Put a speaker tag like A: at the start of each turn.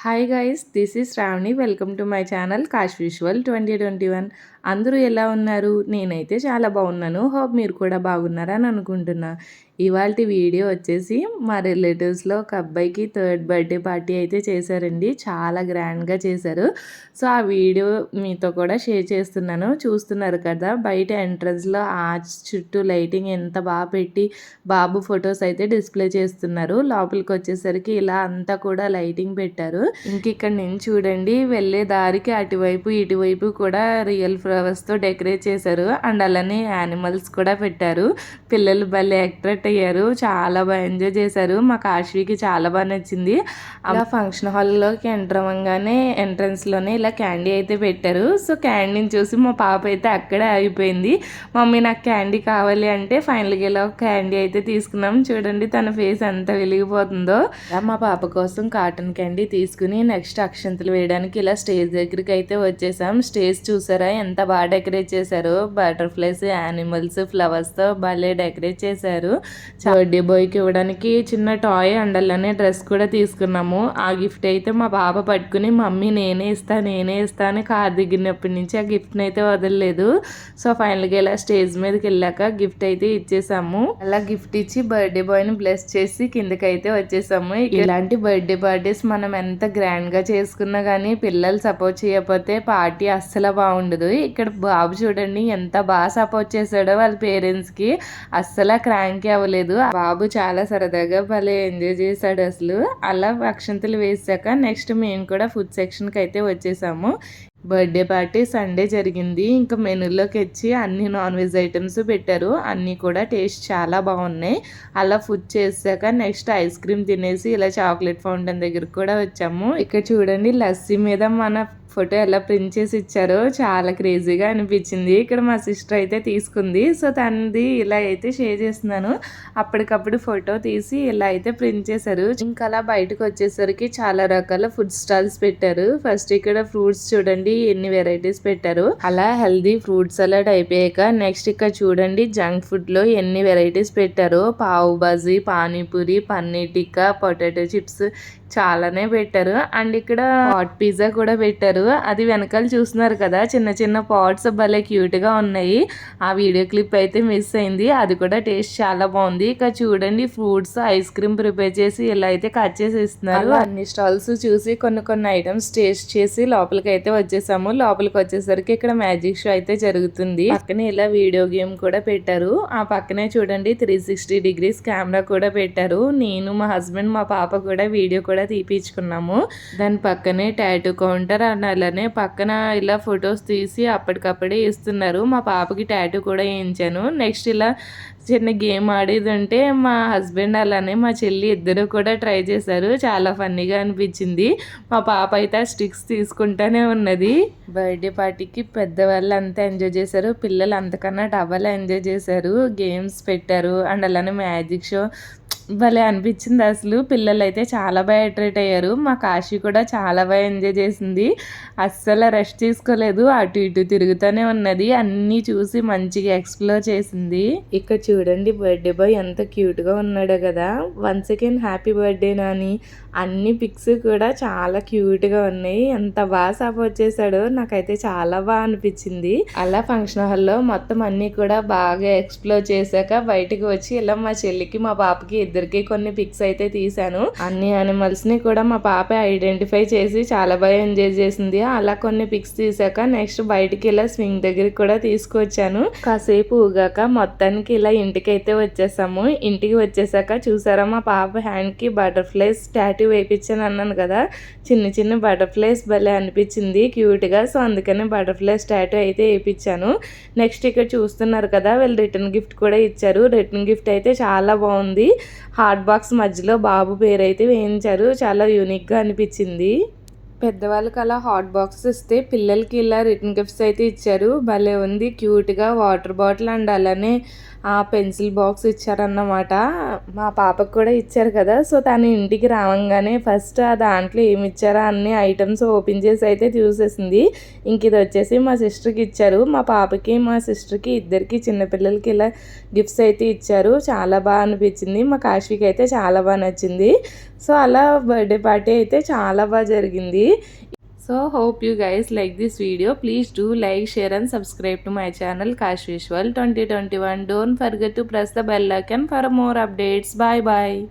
A: hi guys this is Shravani welcome to my channel Kash visual twenty twenty one అందరూ ఎలా ఉన్నారు? నేనైతే చాలా బాగున్నాను. హోప్ మీరు కూడా బాగున్నారని అనుకుంటున్నా. ఇవాళ వీడియో వచ్చేసి మా రిలేటివ్స్లో ఒక అబ్బాయికి థర్డ్ బర్త్డే పార్టీ అయితే చేశారండి. చాలా గ్రాండ్గా చేశారు. సో ఆ వీడియో మీతో కూడా షేర్ చేస్తున్నాను. చూస్తున్నారు కదా బయట ఎంట్రన్స్లో ఆ చుట్టూ లైటింగ్ ఎంత బాగా పెట్టి బాబు ఫొటోస్ అయితే డిస్ప్లే చేస్తున్నారు. లోపలికి వచ్చేసరికి ఇలా అంతా కూడా లైటింగ్ పెట్టారు. ఇంక ఇక్కడ నుంచి చూడండి వెళ్ళే దారికి అటువైపు ఇటువైపు కూడా రియల్ ఫ్లవర్స్తో డెకరేట్ చేశారు. అండ్ అలానే యానిమల్స్ కూడా పెట్టారు. పిల్లలు భలే అట్రాక్ట్ అయ్యారు. చాలా బాగా ఎంజాయ్ చేశారు. మా కాశ్వీకి చాలా బాగా నచ్చింది. అలా ఫంక్షన్ హాల్లోకి ఎంటర్ అవ్వగానే ఎంట్రన్స్లోనే ఇలా క్యాండీ అయితే పెట్టారు. సో క్యాండీని చూసి మా పాప అయితే అక్కడే ఆగిపోయింది. మమ్మీ నాకు క్యాండీ కావాలి అంటే ఫైనల్గా ఇలా క్యాండీ అయితే తీసుకున్నాం. చూడండి తన ఫేస్ ఎంత వెలిగిపోతుందో. మా పాప కోసం కాటన్ క్యాండీ తీసుకుని నెక్స్ట్ అక్షంతలు వేయడానికి ఇలా స్టేజ్ దగ్గరికి అయితే వచ్చేసాం. స్టేజ్ చూసారా? ఎంత బాగా డెకరేట్ చేశారు. బటర్ఫ్లైస్ యానిమల్స్ ఫ్లవర్స్తో భలే డెకరేట్ చేశారు. బర్త్డే బాయ్కి ఇవ్వడానికి చిన్న టాయ్ అండ్ అలానే డ్రెస్ కూడా తీసుకున్నాము. ఆ గిఫ్ట్ అయితే మా పాప పట్టుకుని మమ్మీ నేనే ఇస్తా నేనే ఇస్తా అని కార్ దిగినప్పటి నుంచి ఆ గిఫ్ట్ని అయితే వదలలేదు. సో ఫైనల్గా ఇలా స్టేజ్ మీదకి వెళ్ళాక గిఫ్ట్ అయితే ఇచ్చేసాము. అలా గిఫ్ట్ ఇచ్చి బర్త్డే బాయ్ని బ్లెస్ చేసి కిందకి అయితే వచ్చేసాము ఇలాంటి బర్త్డే పార్టీస్ మనం ఎంత గ్రాండ్గా చేసుకున్నా కానీ పిల్లలు సపోర్ట్ చేయకపోతే పార్టీ అస్సలు బాగుండదు. ఇక్కడ బాబు చూడండి ఎంత బాగా సపోర్ట్ చేశాడో వాళ్ళ పేరెంట్స్కి. అస్సలు క్రాంక్ అవ్వలేదు. ఆ బాబు చాలా సరదాగా భలే ఎంజాయ్ చేశాడు అసలు. అలా అక్షంతలు వేసాక నెక్స్ట్ మేము కూడా ఫుడ్ సెక్షన్కి అయితే వచ్చేసాము. బర్త్డే పార్టీ సండే జరిగింది. ఇంకా మెనూలోకి వచ్చి అన్ని నాన్ వెజ్ ఐటమ్స్ పెట్టారు. అన్నీ కూడా టేస్ట్ చాలా బాగున్నాయి. అలా ఫుడ్ చేసాక నెక్స్ట్ ఐస్ క్రీమ్ తినేసి ఇలా చాక్లెట్ ఫౌంటైన్ దగ్గరికి కూడా వచ్చాము. ఇక్కడ చూడండి లస్సీ మీద మన ఫోటో ఎలా ప్రింట్ చేసి ఇచ్చారో చాలా క్రేజీగా అనిపించింది. ఇక్కడ మా సిస్టర్ అయితే తీసుకుంది. సో తనది ఇలా అయితే షేర్ చేస్తున్నాను. అప్పటికప్పుడు ఫోటో తీసి ఇలా అయితే ప్రింట్ చేశారు. ఇంకా అలా బయటకు వచ్చేసరికి చాలా రకాల ఫుడ్ స్టాల్స్ పెట్టారు. ఫస్ట్ ఇక్కడ ఫ్రూట్స్ చూడండి ఎన్ని వెరైటీస్ పెట్టారు. అలా హెల్దీ ఫ్రూట్ సలాడ్ అయిపోయాక నెక్స్ట్ ఇక్కడ చూడండి జంక్ ఫుడ్లో ఎన్ని వెరైటీస్ పెట్టారు. పావు బాజీ పానీపూరి పన్నీర్ టిక్కా పొటాటో చిప్స్ చాలానే పెట్టారు. అండ్ ఇక్కడ హాట్ పిజ్జా కూడా పెట్టారు. అది వెనకాల చూస్తున్నారు కదా చిన్న చిన్న పాట్స్ భలే క్యూట్గా ఉన్నాయి. ఆ వీడియో క్లిప్ అయితే మిస్ అయింది. అది కూడా టేస్ట్ చాలా బాగుంది. ఇక చూడండి ఫ్రూట్స్ ఐస్ క్రీమ్ ప్రిపేర్ చేసి ఇలా అయితే కట్ చేసి ఇస్తున్నారు అన్ని స్టాల్స్ చూసి కొన్ని కొన్ని ఐటమ్స్ టేస్ట్ చేసి లోపలికి అయితే వచ్చేసాము లోపలికి వచ్చేసరికి ఇక్కడ మ్యాజిక్ షో అయితే జరుగుతుంది. పక్కనే ఇలా వీడియో గేమ్ కూడా పెట్టారు. ఆ పక్కనే చూడండి త్రీ సిక్స్టీ డిగ్రీస్ కెమెరా కూడా పెట్టారు. నేను మా హస్బెండ్ మా పాప కూడా వీడియో కూడా తీపించుకున్నాము దాని పక్కనే టాటూ కౌంటర్ అని అలానే పక్కన ఇలా ఫొటోస్ తీసి అప్పటికప్పుడే ఇస్తున్నారు. మా పాపకి టాటూ కూడా వేయించాను. నెక్స్ట్ ఇలా చిన్న గేమ్ ఆడేది ఉంటే మా హస్బెండ్ అలానే మా చెల్లి ఇద్దరు కూడా ట్రై చేశారు. చాలా ఫన్నీగా అనిపించింది. మా పాప అయితే ఆ స్టిక్స్ తీసుకుంటానే ఉన్నది. బర్త్డే పార్టీకి పెద్దవాళ్ళు అంతా ఎంజాయ్ చేశారు పిల్లలు అంతకన్నా డబల్ ఎంజాయ్ చేశారు గేమ్స్ పెట్టారు అండ్ అలానే మ్యాజిక్ షో. భలే అనిపించింది అసలు. పిల్లలు అయితే చాలా బాగా అట్రాక్ట్ అయ్యారు. మా కాశీ కూడా చాలా బాగా ఎంజాయ్ చేసింది. అస్సలు రెస్ట్ తీసుకోలేదు. అటు ఇటు తిరుగుతూనే ఉన్నది. అన్నీ చూసి మంచిగా ఎక్స్ప్లోర్ చేసింది. ఇక్కడ చూడండి బర్త్డే బాయ్ ఎంత క్యూట్గా ఉన్నాడో కదా. One second happy birthday Nani అన్ని పిక్స్ కూడా చాలా క్యూట్గా ఉన్నాయి. ఎంత బాగా సపోర్ట్ చేశాడో నాకైతే చాలా బాగా అనిపించింది. అలా ఫంక్షన్ హాల్లో మొత్తం అన్నీ కూడా బాగా ఎక్స్ప్లోర్ చేశాక బయటకు వచ్చి ఇలా మా చెల్లికి మా పాపకి ఇద్దరికి కొన్ని పిక్స్ అయితే తీశాను. అన్ని యానిమల్స్ని కూడా మా పాప ఐడెంటిఫై చేసి చాలా బాగా ఎంజాయ్ చేసింది. అలా కొన్ని పిక్స్ తీసాక నెక్స్ట్ బయటికి ఇలా స్వింగ్ దగ్గరికి కూడా తీసుకొచ్చాను. కాసేపు ఊగాక మొత్తానికి ఇలా ఇంటికి అయితే వచ్చేసాము. ఇంటికి వచ్చేసాక చూసారా మా పాప హ్యాండ్కి బటర్ఫ్లైస్ పార్టీ వేయించాను అన్నాను కదా చిన్న చిన్న బటర్ఫ్లైస్ భలే అనిపించింది క్యూట్గా. సో అందుకని బటర్ఫ్లై స్టాట్యూ అయితే వేయించాను నెక్స్ట్ ఇక్కడ చూస్తున్నారు కదా వీళ్ళు రిటర్న్ గిఫ్ట్ కూడా ఇచ్చారు. రిటర్న్ గిఫ్ట్ అయితే చాలా బాగుంది. హాట్ బాక్స్ మధ్యలో బాబు పేరు అయితే వేయించారు. చాలా యూనిక్గా అనిపించింది. పెద్దవాళ్ళకి అలా హాట్ బాక్స్ ఇస్తే పిల్లలకి ఇలా రిటర్న్ గిఫ్ట్స్ అయితే ఇచ్చారు. భలే ఉంది క్యూట్గా వాటర్ బాటిల్ అండ్ అలానే ఆ పెన్సిల్ బాక్స్ ఇచ్చారన్నమాట. మా పాపకు కూడా ఇచ్చారు కదా సో తను ఇంటికి రావంగానే ఫస్ట్ ఆ దాంట్లో ఏమి ఇచ్చారా అన్ని ఐటమ్స్ ఓపెన్ చేసి అయితే చూసేసింది ఇంక ఇది వచ్చేసి మా సిస్టర్కి ఇచ్చారు. మా పాపకి మా సిస్టర్కి ఇద్దరికి చిన్నపిల్లలకి ఇలా గిఫ్ట్స్ అయితే ఇచ్చారు. చాలా బాగా అనిపించింది. మా కాశీకి అయితే చాలా బాగా నచ్చింది. సో అలా బర్త్డే పార్టీ అయితే చాలా బాగా జరిగింది. So hope you guys like this video. Please do like share and subscribe to my channel cash visual 2021 don't forget to press the bell icon for more updates. Bye bye